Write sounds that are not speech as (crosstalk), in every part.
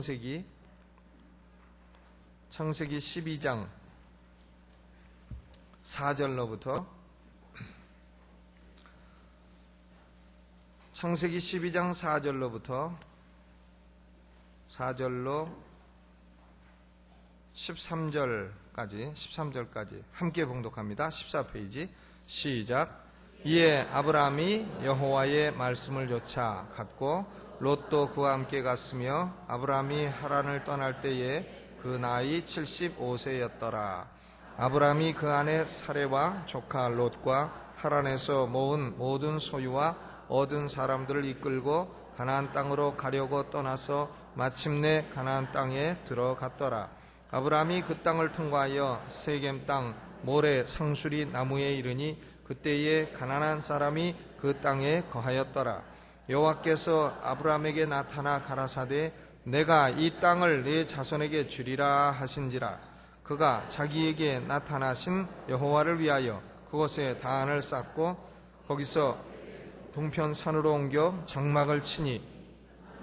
창세기 창세기 12장 4절로부터 창세기 12장 4절로부터 4절로 13절까지 13절까지 함께 봉독합니다. 14페이지 시작 이에 아브라함이 여호와의 말씀을 조차 갖고 롯도 그와 함께 갔으며 아브라함이 하란을 떠날 때에 그 나이 75세였더라. 아브라함이 그 안에 사례와 조카 롯과 하란에서 모은 모든 소유와 얻은 사람들을 이끌고 가나안 땅으로 가려고 떠나서 마침내 가나안 땅에 들어갔더라. 아브라함이 그 땅을 통과하여 세겜 땅 모래 상수리 나무에 이르니 그때에 가난한 사람이 그 땅에 거하였더라. 여호와께서 아브라함에게 나타나 가라사대 내가 이 땅을 네 자손에게 주리라 하신지라 그가 자기에게 나타나신 여호와를 위하여 그곳에 다안을 쌓고 거기서 동편 산으로 옮겨 장막을 치니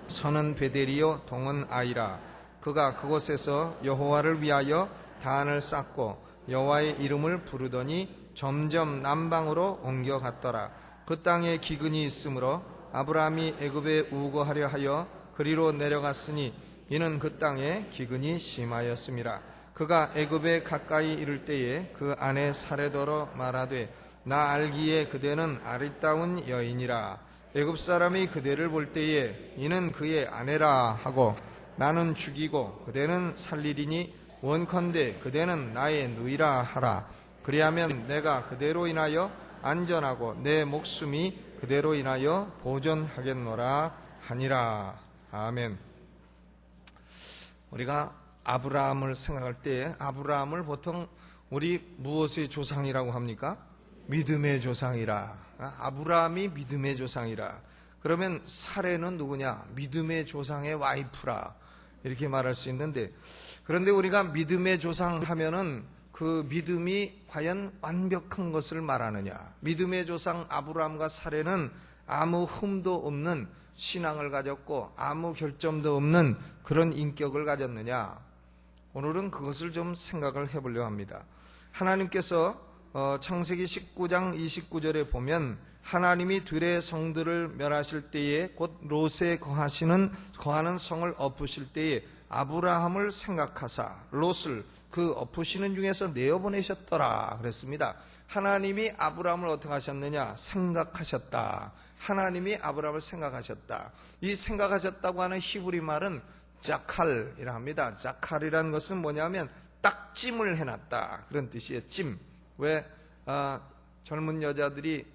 선은 베델이요 동은 아이라 그가 그곳에서 여호와를 위하여 다안을 쌓고 여호와의 이름을 부르더니 점점 남방으로 옮겨갔더라. 그 땅에 기근이 있으므로 아브라함이 애굽에 우거하려 하여 그리로 내려갔으니 이는 그 땅에 기근이 심하였음이라 그가 애굽에 가까이 이를 때에 그 아내 사레더러 말하되 나 알기에 그대는 아리따운 여인이라. 애굽 사람이 그대를 볼 때에 이는 그의 아내라 하고 나는 죽이고 그대는 살리리니 원컨대 그대는 나의 누이라 하라 그리하면 내가 그대로 인하여 안전하고 내 목숨이 그대로 인하여 보존하겠노라 하니라. 아멘. 우리가 아브라함을 생각할 때 아브라함을 보통 우리 무엇의 조상이라고 합니까? 믿음의 조상이라. 아브라함이 믿음의 조상이라. 그러면 사례는 누구냐? 믿음의 조상의 와이프라. 이렇게 말할 수 있는데 그런데 우리가 믿음의 조상 하면은 그 믿음이 과연 완벽한 것을 말하느냐? 믿음의 조상 아브라함과 사례는 아무 흠도 없는 신앙을 가졌고 아무 결점도 없는 그런 인격을 가졌느냐? 오늘은 그것을 좀 생각을 해보려 합니다. 하나님께서 어, 창세기 19장 29절에 보면 하나님이 들의 성들을 멸하실 때에 곧 롯에 거하시는 거하는 성을 엎으실 때에 아브라함을 생각하사 롯을 그 엎으시는 중에서 내어보내셨더라 그랬습니다. 하나님이 아브라함을 어떻게 하셨느냐? 생각하셨다. 하나님이 아브라함을 생각하셨다. 이 생각하셨다고 하는 히브리 말은 자칼이라 합니다. 자칼이라는 것은 뭐냐면 딱찜을 해놨다 그런 뜻이에요. 찜. 왜 아, 젊은 여자들이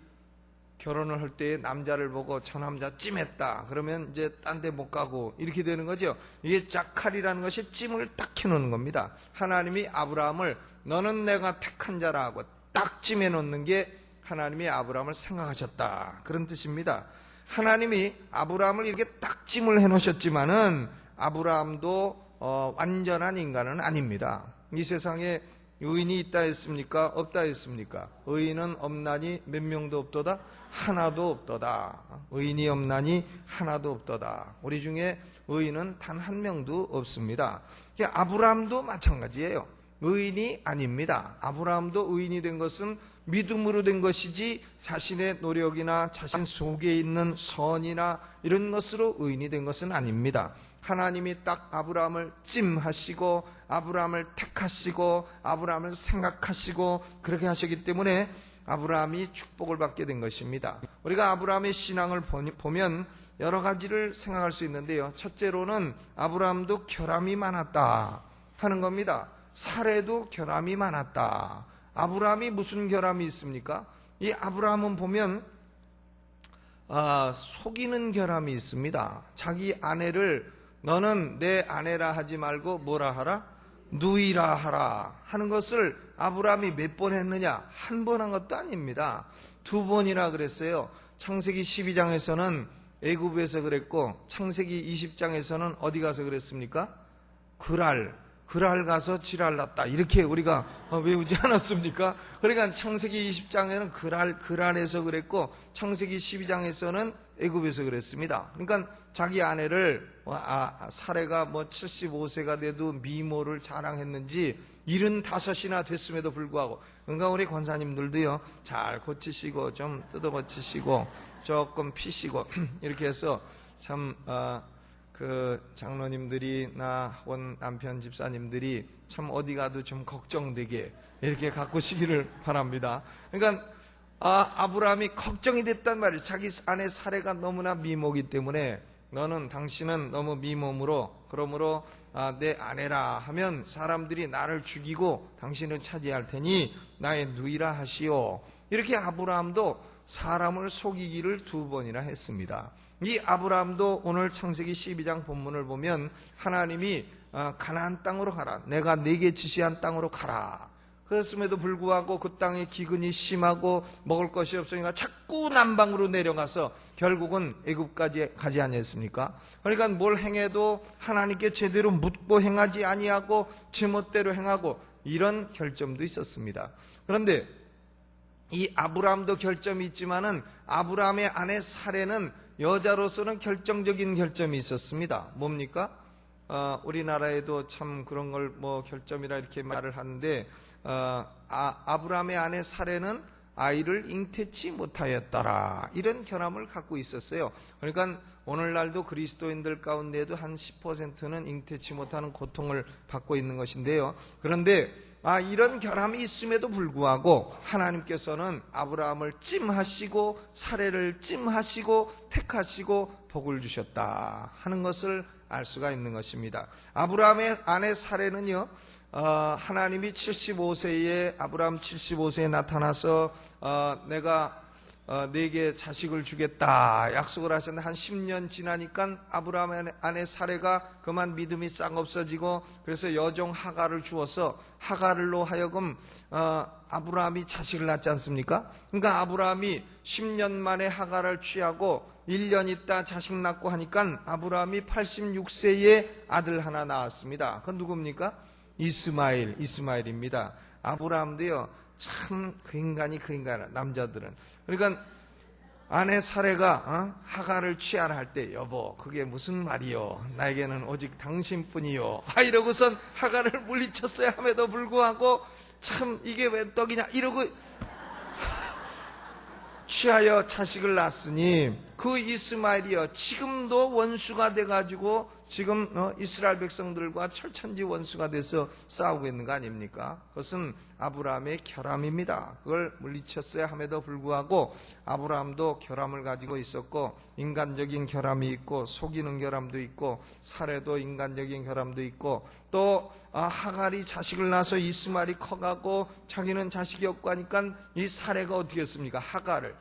결혼을 할 때 남자를 보고 저 남자 찜했다. 그러면 이제 딴 데 못 가고 이렇게 되는 거죠. 이게 자칼이라는 것이 찜을 딱 해놓는 겁니다. 하나님이 아브라함을 너는 내가 택한 자라 하고 딱 찜해 놓는 게 하나님이 아브라함을 생각하셨다. 그런 뜻입니다. 하나님이 아브라함을 이렇게 딱 찜을 해 놓으셨지만은 아브라함도 어, 완전한 인간은 아닙니다. 이 세상에 의인이 있다 했습니까? 없다 했습니까? 의인은 없나니 몇 명도 없도다? 하나도 없도다. 의인이 없나니 하나도 없도다. 우리 중에 의인은 단 한 명도 없습니다. 아브라함도 마찬가지예요. 의인이 아닙니다. 아브라함도 의인이 된 것은 믿음으로 된 것이지 자신의 노력이나 자신 속에 있는 선이나 이런 것으로 의인이 된 것은 아닙니다. 하나님이 딱 아브라함을 찜하시고 아브라함을 택하시고 아브라함을 생각하시고 그렇게 하셨기 때문에 아브라함이 축복을 받게 된 것입니다. 우리가 아브라함의 신앙을 보면 여러 가지를 생각할 수 있는데요. 첫째로는 아브라함도 결함이 많았다 하는 겁니다. 사례도 결함이 많았다. 아브라함이 무슨 결함이 있습니까? 이 아브라함은 보면 아, 속이는 결함이 있습니다. 자기 아내를 너는 내 아내라 하지 말고 뭐라 하라? 누이라 하라 하는 것을 아브라함이 몇 번 했느냐? 한 번 한 것도 아닙니다. 두 번이나 그랬어요. 창세기 12장에서는 애굽에서 그랬고 창세기 20장에서는 어디 가서 그랬습니까? 그랄 그랄 가서 지랄 났다. 이렇게 우리가 어, 외우지 않았습니까? 그러니까 창세기 20장에는 그랄, 그랄에서 그랬고, 창세기 12장에서는 애굽에서 그랬습니다. 그러니까 자기 아내를, 어, 아, 사례가 뭐 75세가 돼도 미모를 자랑했는지 75이나 됐음에도 불구하고, 그러니까 우리 권사님들도요, 잘 고치시고, 좀 뜯어 고치시고, 조금 피시고, (clears throat) 이렇게 해서 참, 어, 그 장로님들이 나 원 남편 집사님들이 참 어디 가도 좀 걱정되게 이렇게 가꾸시기를 바랍니다. 그러니까 아, 아브라함이 걱정이 됐단 말이에요. 자기 아내 사례가 너무나 미모기 때문에 너는 당신은 너무 미몸으로 그러므로 아, 내 아내라 하면 사람들이 나를 죽이고 당신을 차지할 테니 나의 누이라 하시오. 이렇게 아브라함도 사람을 속이기를 두 번이나 했습니다. 이 아브라함도 오늘 창세기 12장 본문을 보면 하나님이 어, 가나안 땅으로 가라. 내가 네게 지시한 땅으로 가라. 그랬음에도 불구하고 그 땅에 기근이 심하고 먹을 것이 없으니까 자꾸 남방으로 내려가서 결국은 애굽까지 가지 아니했습니까? 그러니까 뭘 행해도 하나님께 제대로 묻고 행하지 아니하고 제멋대로 행하고 이런 결점도 있었습니다. 그런데 이 아브라함도 결점이 있지만은 아브라함의 아내 사례는 여자로서는 결정적인 결점이 있었습니다. 뭡니까? 어, 우리나라에도 참 그런 걸 뭐 결점이라 이렇게 말을 하는데 어, 아, 아브라함의 아내 사례는 아이를 잉태치 못하였더라 이런 결함을 갖고 있었어요. 그러니까 오늘날도 그리스도인들 가운데도 한 10%는 잉태치 못하는 고통을 받고 있는 것인데요. 그런데 아, 이런 결함이 있음에도 불구하고 하나님께서는 아브라함을 찜하시고 사례를 찜하시고 택하시고 복을 주셨다 하는 것을 알 수가 있는 것입니다. 아브라함의 아내 사례는요, 어, 하나님이 75세에 아브라함 75세에 나타나서 어, 내가 어, 내게 자식을 주겠다 약속을 하셨는데 한 10년 지나니까 아브라함의 아내 사례가 그만 믿음이 싹 없어지고 그래서 여종 하가를 주어서 하가를로 하여금 어, 아브라함이 자식을 낳지 않습니까? 그러니까 아브라함이 10년 만에 하가를 취하고 1년 있다 자식 낳고 하니까 아브라함이 86세에 아들 하나 낳았습니다. 그건 누굽니까? 이스마일, 이스마일입니다. 아브라함도요, 참 그 인간이 그 인간, 남자들은. 그러니까 아내 사례가 어? 하가를 취하라 할 때 여보 그게 무슨 말이요 나에게는 오직 당신뿐이요 아 이러고선 하가를 물리쳤어야 함에도 불구하고 참 이게 왜 떡이냐 이러고 (laughs) 취하여 자식을 낳았으니 그 이스마엘이여 지금도 원수가 돼가지고 지금 어, 이스라엘 백성들과 철천지 원수가 돼서 싸우고 있는 거 아닙니까? 그것은 아브라함의 결함입니다. 그걸 물리쳤어야 함에도 불구하고 아브라함도 결함을 가지고 있었고 인간적인 결함이 있고 속이는 결함도 있고 사례도 인간적인 결함도 있고 또 아, 하갈이 자식을 낳아서 이스마엘이 커가고 자기는 자식이 없고 하니까 이 사례가 어떻게 했습니까? 하갈을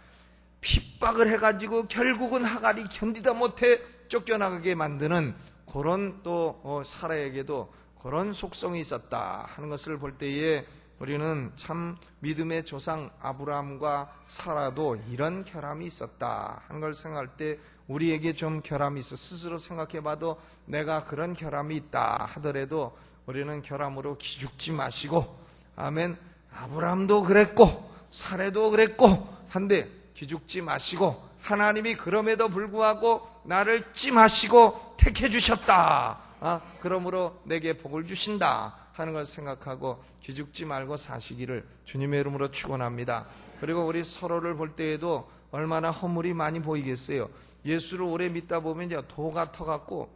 핍박을 해가지고 결국은 하갈이 견디다 못해 쫓겨나가게 만드는 그런 또 어, 사라에게도 그런 속성이 있었다 하는 것을 볼 때에 우리는 참 믿음의 조상 아브라함과 사라도 이런 결함이 있었다 하는 걸 생각할 때 우리에게 좀 결함이 있어 스스로 생각해봐도 내가 그런 결함이 있다 하더라도 우리는 결함으로 기죽지 마시고 아멘. 아브라함도 그랬고 사례도 그랬고 한데 기죽지 마시고 하나님이 그럼에도 불구하고 나를 찜하시고 택해 주셨다. 아, 그러므로 내게 복을 주신다 하는 걸 생각하고 기죽지 말고 사시기를 주님의 이름으로 축원합니다. 그리고 우리 서로를 볼 때에도 얼마나 허물이 많이 보이겠어요. 예수를 오래 믿다 보면 이제 도 같아 갖고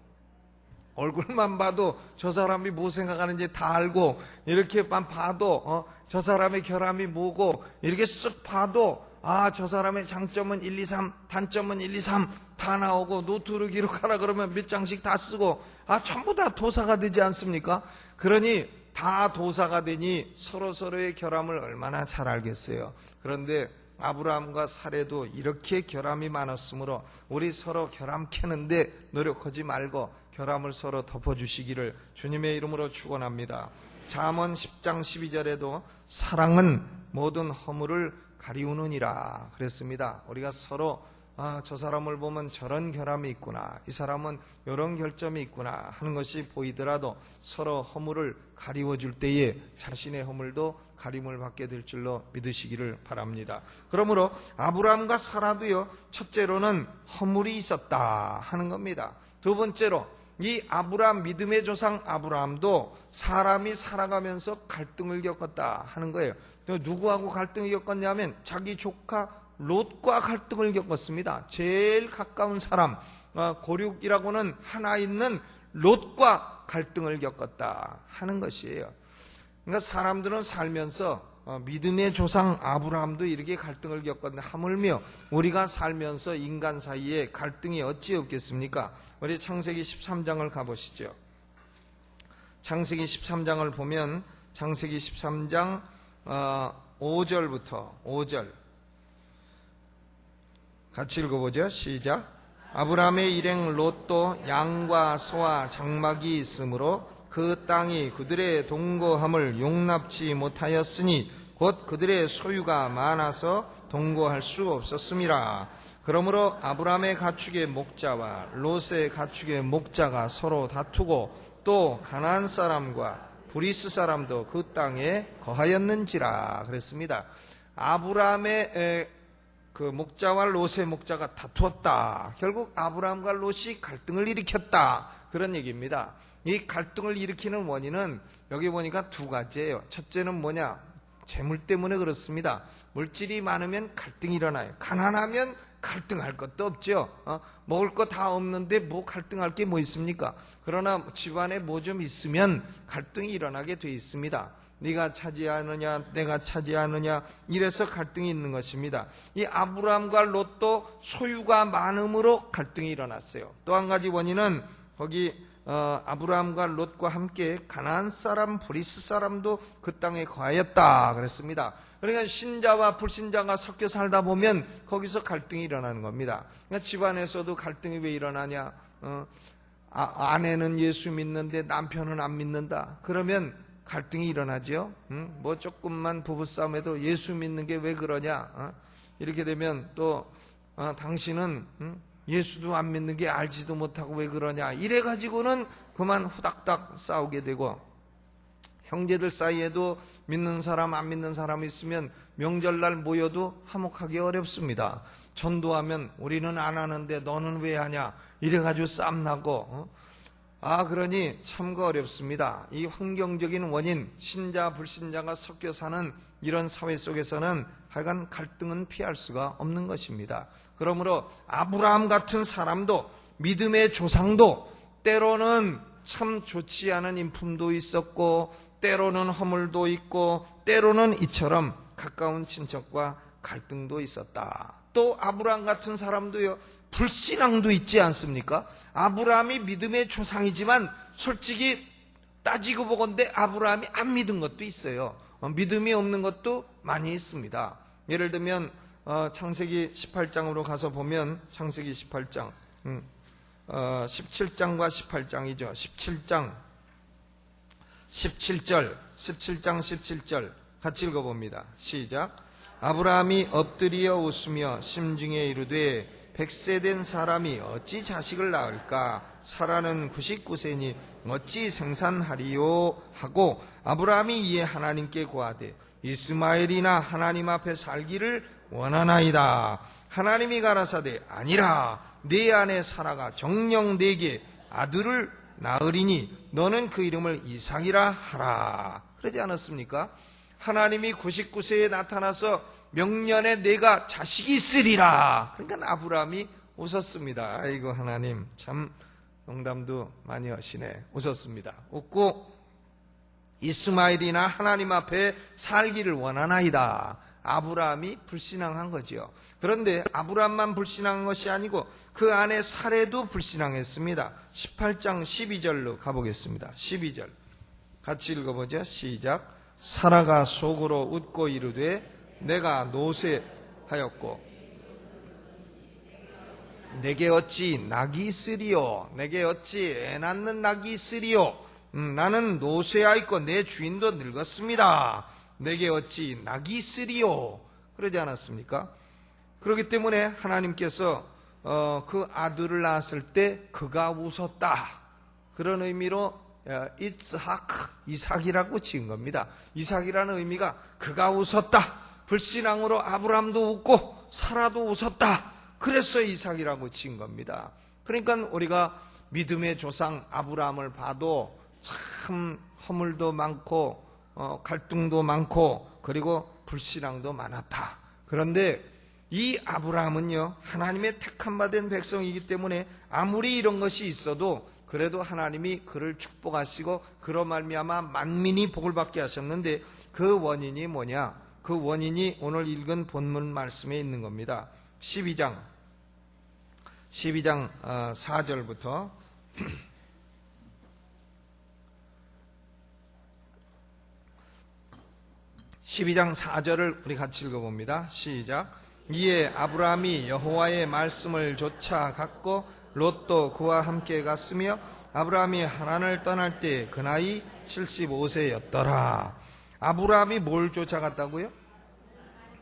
얼굴만 봐도 저 사람이 뭐 생각하는지 다 알고 이렇게만 봐도 어, 저 사람의 결함이 뭐고 이렇게 쓱 봐도 아 저 사람의 장점은 1, 2, 3 단점은 1, 2, 3 다 나오고 노트로 기록하라 그러면 몇 장씩 다 쓰고 아 전부 다 도사가 되지 않습니까? 그러니 다 도사가 되니 서로 서로의 결함을 얼마나 잘 알겠어요. 그런데 아브라함과 사례도 이렇게 결함이 많았으므로 우리 서로 결함 캐는데 노력하지 말고 결함을 서로 덮어주시기를 주님의 이름으로 축원합니다. 잠언 10장 12절에도 사랑은 모든 허물을 가리우느니라 그랬습니다. 우리가 서로 아, 저 사람을 보면 저런 결함이 있구나. 이 사람은 이런 결점이 있구나 하는 것이 보이더라도 서로 허물을 가리워 줄 때에 자신의 허물도 가림을 받게 될 줄로 믿으시기를 바랍니다. 그러므로 아브라함과 사라도요. 첫째로는 허물이 있었다 하는 겁니다. 두 번째로 이 아브라함 믿음의 조상 아브라함도 사람이 살아가면서 갈등을 겪었다 하는 거예요. 누구하고 갈등을 겪었냐면 자기 조카 롯과 갈등을 겪었습니다. 제일 가까운 사람 어, 고륙이라고는 하나 있는 롯과 갈등을 겪었다 하는 것이에요. 그러니까 사람들은 살면서 어, 믿음의 조상 아브라함도 이렇게 갈등을 겪었는데 하물며 우리가 살면서 인간 사이에 갈등이 어찌 없겠습니까? 우리 창세기 13장을 가보시죠. 창세기 13장을 보면 창세기 13장 5절부터 5절 같이 읽어보죠. 시작. 아브라함의 일행 롯도 양과 소와 장막이 있으므로 그 땅이 그들의 동거함을 용납치 못하였으니 곧 그들의 소유가 많아서 동거할 수 없었음이라. 그러므로 아브라함의 가축의 목자와 롯의 가축의 목자가 서로 다투고 또 가나안 사람과 브리스 사람도 그 땅에 거하였는지라 그랬습니다. 아브라함의 에, 그 목자와 롯의 목자가 다투었다. 결국 아브라함과 롯이 갈등을 일으켰다. 그런 얘기입니다. 이 갈등을 일으키는 원인은 여기 보니까 두 가지예요. 첫째는 뭐냐? 재물 때문에 그렇습니다. 물질이 많으면 갈등이 일어나요. 가난하면 갈등할 것도 없죠. 어? 먹을 거 다 없는데 뭐 갈등할 게 뭐 있습니까? 그러나 집안에 뭐 좀 있으면 갈등이 일어나게 돼 있습니다. 네가 차지하느냐, 내가 차지하느냐, 이래서 갈등이 있는 것입니다. 이 아브라함과 롯도 소유가 많음으로 갈등이 일어났어요. 또 한 가지 원인은 거기 어, 아브라함과 롯과 함께 가나안 사람, 브리스 사람도 그 땅에 거하였다 그랬습니다. 그러니까 신자와 불신자가 섞여 살다 보면 거기서 갈등이 일어나는 겁니다. 그러니까 집안에서도 갈등이 왜 일어나냐? 어, 아, 아내는 예수 믿는데 남편은 안 믿는다. 그러면 갈등이 일어나죠. 응? 뭐 조금만 부부싸움에도 예수 믿는 게 왜 그러냐? 어? 이렇게 되면 또 어, 당신은 응? 예수도 안 믿는 게 알지도 못하고 왜 그러냐? 이래 가지고는 그만 후닥닥 싸우게 되고 형제들 사이에도 믿는 사람 안 믿는 사람 있으면 명절날 모여도 화목하기 어렵습니다. 전도하면 우리는 안 하는데 너는 왜 하냐? 이래 가지고 싸움 나고 어? 아, 그러니 참가 어렵습니다. 이 환경적인 원인, 신자, 불신자가 섞여 사는 이런 사회 속에서는 하여간 갈등은 피할 수가 없는 것입니다. 그러므로 아브라함 같은 사람도 믿음의 조상도 때로는 참 좋지 않은 인품도 있었고, 때로는 허물도 있고, 때로는 이처럼 가까운 친척과 갈등도 있었다. 또 아브라함 같은 사람도요, 불신앙도 있지 않습니까? 아브라함이 믿음의 조상이지만 솔직히 따지고 보건대 아브라함이 안 믿은 것도 있어요. 어, 믿음이 없는 것도 많이 있습니다. 예를 들면 어, 창세기 18장으로 가서 보면 창세기 18장 음, 어, 17장과 18장이죠. 17장 17절 17장 17절 같이 읽어봅니다. 시작 아브라함이 엎드려 웃으며 심중에 이르되 백세된 사람이 어찌 자식을 낳을까? 사라는 99세니 어찌 생산하리요? 하고 아브라함이 이에 하나님께 고하되 이스마엘이나 하나님 앞에 살기를 원하나이다. 하나님이 가라사대 아니라 내 안에 사라가 정령 내게 아들을 낳으리니 너는 그 이름을 이삭이라 하라. 그러지 않았습니까? 하나님이 99세에 나타나서 명년에 내가 자식이 있으리라. 그러니까 아브라함이 웃었습니다. 아이고 하나님 참 농담도 많이 하시네. 웃었습니다. 웃고 이스마일이나 하나님 앞에 살기를 원하나이다. 아브라함이 불신앙한 거지요. 그런데 아브라함만 불신앙한 것이 아니고 그 안에 사례도 불신앙했습니다. 18장 12절로 가보겠습니다. 12절. 같이 읽어보죠. 시작. 사라가 속으로 웃고 이르되 내가 노쇠하였고 내게 어찌 낙이 있으리요 내게 어찌 애 낳는 낙이 있으리요 음, 나는 노쇠하였고 내 주인도 늙었습니다 내게 어찌 낙이 있으리요 그러지 않았습니까? 그렇기 때문에 하나님께서 어, 그 아들을 낳았을 때 그가 웃었다. 그런 의미로 어, 이츠학, 이삭이라고 지은 겁니다. 이삭이라는 의미가 그가 웃었다. 불신앙으로 아브라함도 웃고 사라도 웃었다. 그래서 이삭이라고 지은 겁니다. 그러니까 우리가 믿음의 조상 아브라함을 봐도 참 허물도 많고 어, 갈등도 많고 그리고 불신앙도 많았다. 그런데 이 아브라함은요 하나님의 택함 받은 백성이기 때문에 아무리 이런 것이 있어도 그래도 하나님이 그를 축복하시고 그로 말미암아 만민이 복을 받게 하셨는데 그 원인이 뭐냐? 그 원인이 오늘 읽은 본문 말씀에 있는 겁니다. 12장 12장 4절부터 12장 4절을 우리 같이 읽어봅니다. 시작. 이에 아브라함이 여호와의 말씀을 조차 갔고 롯도 그와 함께 갔으며 아브라함이 하란을 떠날 때 그 나이 75세였더라. 아브라함이 뭘 쫓아갔다고요?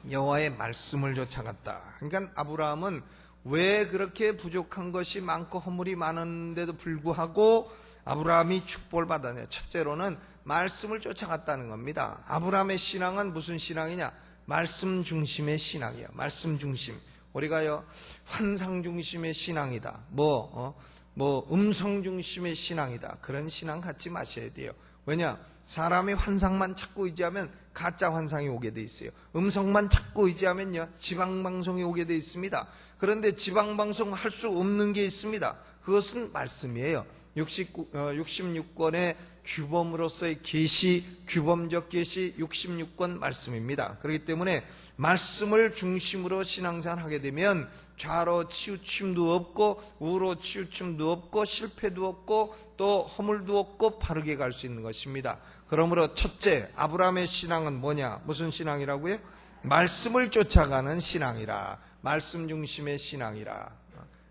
여호와의 말씀을 쫓아갔다. 그러니까 아브라함은 왜 그렇게 부족한 것이 많고 허물이 많은데도 불구하고 아브라함이 축복을 받았냐? 첫째로는 말씀을 쫓아갔다는 겁니다. 아브라함의 신앙은 무슨 신앙이냐? 말씀 중심의 신앙이에요. 말씀 중심. 우리가요 환상 중심의 신앙이다. 뭐, 어? 뭐 음성 중심의 신앙이다. 그런 신앙 갖지 마셔야 돼요. 왜냐? 사람이 환상만 찾고 의지하면 가짜 환상이 오게 돼 있어요. 음성만 찾고 의지하면요 지방 방송이 오게 돼 있습니다. 그런데 지방 방송 할 수 없는 게 있습니다. 그것은 말씀이에요. 69, 어, 66권의 규범으로서의 계시, 규범적 계시 66권 말씀입니다. 그렇기 때문에 말씀을 중심으로 신앙생활 하게 되면 좌로 치우침도 없고 우로 치우침도 없고 실패도 없고 또 허물도 없고 바르게 갈 수 있는 것입니다. 그러므로 첫째 아브라함의 신앙은 뭐냐? 무슨 신앙이라고요? 말씀을 쫓아가는 신앙이라. 말씀 중심의 신앙이라.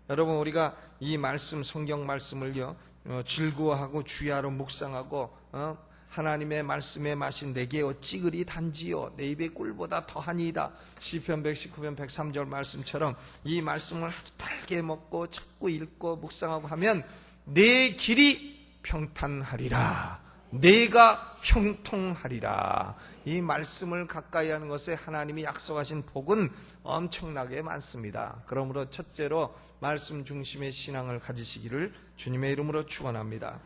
여러분 우리가 이 말씀 성경 말씀을요 어, 즐거워하고 주야로 묵상하고 어, 하나님의 말씀에 마신 내게 어찌 그리 단지요? 내 입의 꿀보다 더하니이다. 시편 119편 103절 말씀처럼 이 말씀을 하도 달게 먹고 찾고 읽고 묵상하고 하면 내 길이 평탄하리라 내가 형통하리라 이 말씀을 가까이 하는 것에 하나님이 약속하신 복은 엄청나게 많습니다. 그러므로 첫째로 말씀 중심의 신앙을 가지시기를 주님의 이름으로 축원합니다.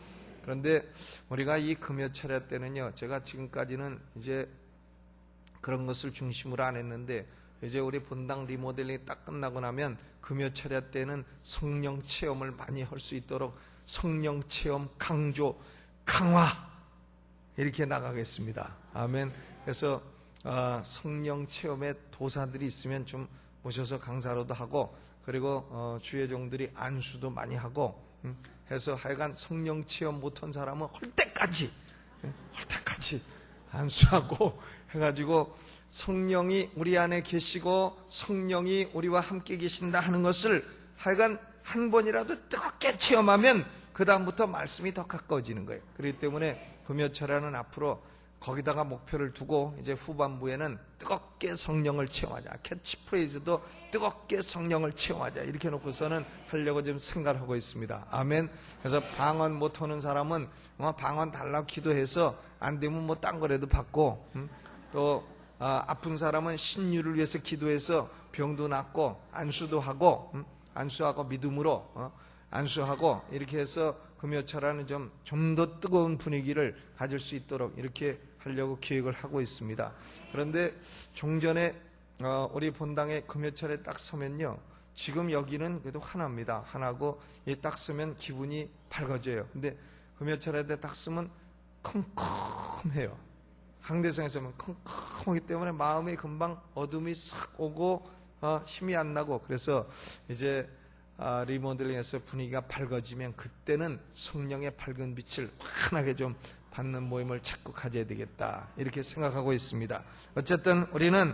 그런데 우리가 이 금요 차례 때는요, 제가 지금까지는 이제 그런 것을 중심으로 안 했는데 이제 우리 본당 리모델링이 딱 끝나고 나면 금요 차례 때는 성령 체험을 많이 할 수 있도록 성령 체험 강조 강화 이렇게 나가겠습니다. 아멘. 그래서 어, 성령 체험의 도사들이 있으면 좀 오셔서 강사로도 하고 그리고 어, 주의 종들이 안수도 많이 하고 음, 해서 하여간 성령 체험 못한 사람은 할 때까지 예, 할 때까지 안수하고 (laughs) 해가지고 성령이 우리 안에 계시고 성령이 우리와 함께 계신다 하는 것을 하여간 한 번이라도 뜨겁게 체험하면 그 다음부터 말씀이 더 가까워지는 거예요. 그렇기 때문에 금요철에는 앞으로 거기다가 목표를 두고 이제 후반부에는 뜨겁게 성령을 체험하자. 캐치프레이즈도 뜨겁게 성령을 체험하자. 이렇게 놓고서는 하려고 지금 생각을 하고 있습니다. 아멘. 그래서 방언 못하는 사람은 뭐 방언 달라고 기도해서 안 되면 뭐 딴 거라도 받고 음? 또 아, 아픈 사람은 신유를 위해서 기도해서 병도 낫고 안수도 하고 음? 안수하고 믿음으로 어? 안수하고 이렇게 해서 금요철화는 좀 좀 더 뜨거운 분위기를 가질 수 있도록 이렇게 하려고 계획을 하고 있습니다. 그런데 종전에 어, 우리 본당에 금요철에 딱 서면요. 지금 여기는 그래도 하나입니다. 하나고 딱 서면 기분이 밝아져요. 근데 금요철에 딱 서면 컴컴해요. 강대상에서 면 컴컴하기 때문에 마음이 금방 어둠이 싹 오고 어, 힘이 안 나고 그래서 이제 아, 리모델링에서 분위기가 밝아지면 그때는 성령의 밝은 빛을 환하게 좀 받는 모임을 자꾸 가져야 되겠다 이렇게 생각하고 있습니다. 어쨌든 우리는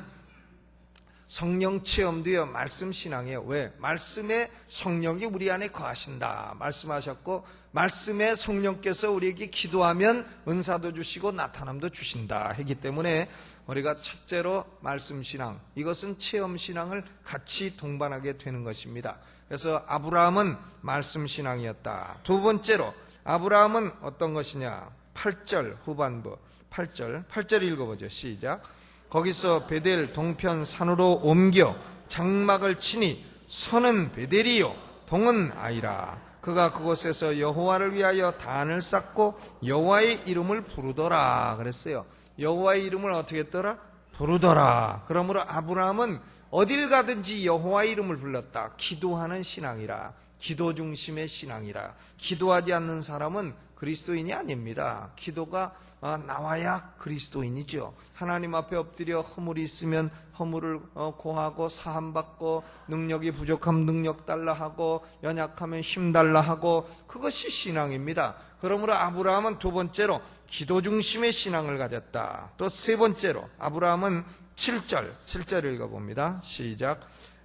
성령 체험도요, 말씀 신앙이에요. 왜? 말씀의 성령이 우리 안에 거하신다. 말씀하셨고, 말씀의 성령께서 우리에게 기도하면 은사도 주시고 나타남도 주신다. 했기 때문에 우리가 첫째로 말씀 신앙, 이것은 체험 신앙을 같이 동반하게 되는 것입니다. 그래서 아브라함은 말씀 신앙이었다. 두 번째로, 아브라함은 어떤 것이냐? 8절 후반부, 8절, 8절 읽어보죠. 시작. 거기서 베델 동편 산으로 옮겨 장막을 치니 선은 베델이요 동은 아이라 그가 그곳에서 여호와를 위하여 단을 쌓고 여호와의 이름을 부르더라 그랬어요 여호와의 이름을 어떻게 했더라 부르더라. 그러므로 아브라함은 어딜 가든지 여호와의 이름을 불렀다. 기도하는 신앙이라. 기도 중심의 신앙이라. 기도하지 않는 사람은 그리스도인이 아닙니다. 기도가 어, 나와야 그리스도인이죠. 하나님 앞에 엎드려 허물이 있으면 허물을 어, 고하고 사함받고 능력이 부족하면 능력 달라 하고 연약하면 힘 달라 하고 그것이 신앙입니다. 그러므로 아브라함은 두 번째로 기도 중심의 신앙을 가졌다. 또 세 번째로 아브라함은 7절, 7절 읽어봅니다. 시작.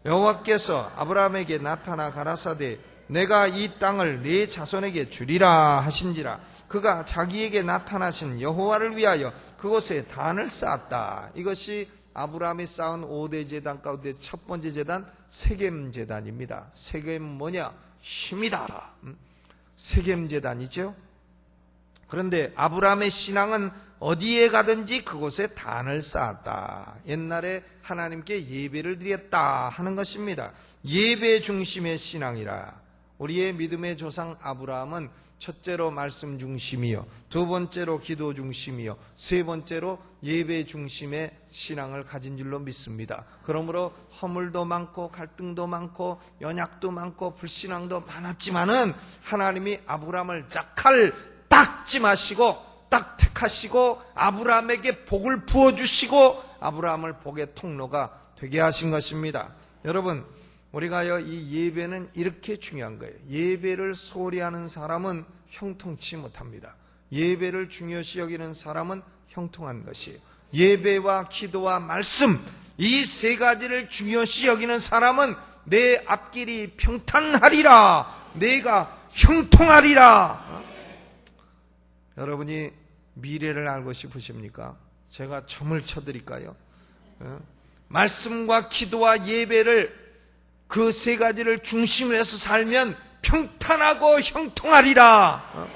여호와께서 아브라함에게 나타나 가라사대 내가 이 땅을 네 자손에게 주리라 하신지라 그가 자기에게 나타나신 여호와를 위하여 그곳에 단을 쌓았다. 이것이 아브라함이 쌓은 5대 재단 가운데 첫 번째 재단 세겜 재단입니다. 세겜 뭐냐? 힘이다. 음? 세겜 재단이죠. 그런데 아브라함의 신앙은 어디에 가든지 그곳에 단을 쌓았다. 옛날에 하나님께 예배를 드렸다 하는 것입니다. 예배 중심의 신앙이라. 우리의 믿음의 조상 아브라함은 첫째로 말씀 중심이요. 두 번째로 기도 중심이요. 세 번째로 예배 중심의 신앙을 가진 줄로 믿습니다. 그러므로 허물도 많고 갈등도 많고 연약도 많고 불신앙도 많았지만은 하나님이 아브라함을 짝칼 닦지 마시고 딱 택하시고 아브라함에게 복을 부어 주시고 아브라함을 복의 통로가 되게 하신 것입니다. 여러분 우리가요, 이 예배는 이렇게 중요한 거예요. 예배를 소홀히 하는 사람은 형통치 못합니다. 예배를 중요시 여기는 사람은 형통한 것이에요. 예배와 기도와 말씀, 이 세 가지를 중요시 여기는 사람은 내 앞길이 평탄하리라. 내가 형통하리라. 어? 여러분이 미래를 알고 싶으십니까? 제가 점을 쳐드릴까요? 어? 말씀과 기도와 예배를 그 세 가지를 중심으로 해서 살면 평탄하고 형통하리라. 어?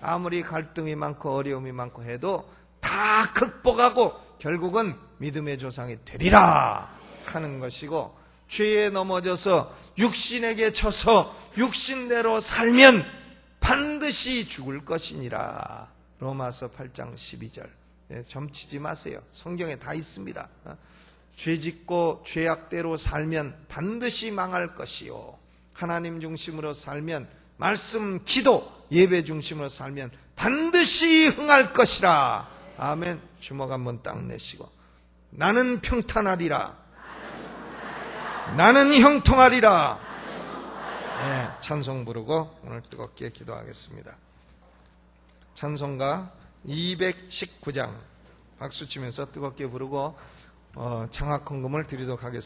아무리 갈등이 많고 어려움이 많고 해도 다 극복하고 결국은 믿음의 조상이 되리라 하는 것이고 죄에 넘어져서 육신에게 쳐서 육신대로 살면 반드시 죽을 것이니라. 로마서 8장 12절. 예, 점치지 마세요. 성경에 다 있습니다. 어? 죄 짓고 죄악대로 살면 반드시 망할 것이요. 하나님 중심으로 살면 말씀, 기도, 예배 중심으로 살면 반드시 흥할 것이라. 아멘. 주먹 한번 딱 내시고. 나는 평탄하리라. 나는 형통하리라. 네, 찬송 부르고 오늘 뜨겁게 기도하겠습니다. 찬송가 219장 박수 치면서 뜨겁게 부르고 어, 장학 헌금을 드리도록 하겠습니다.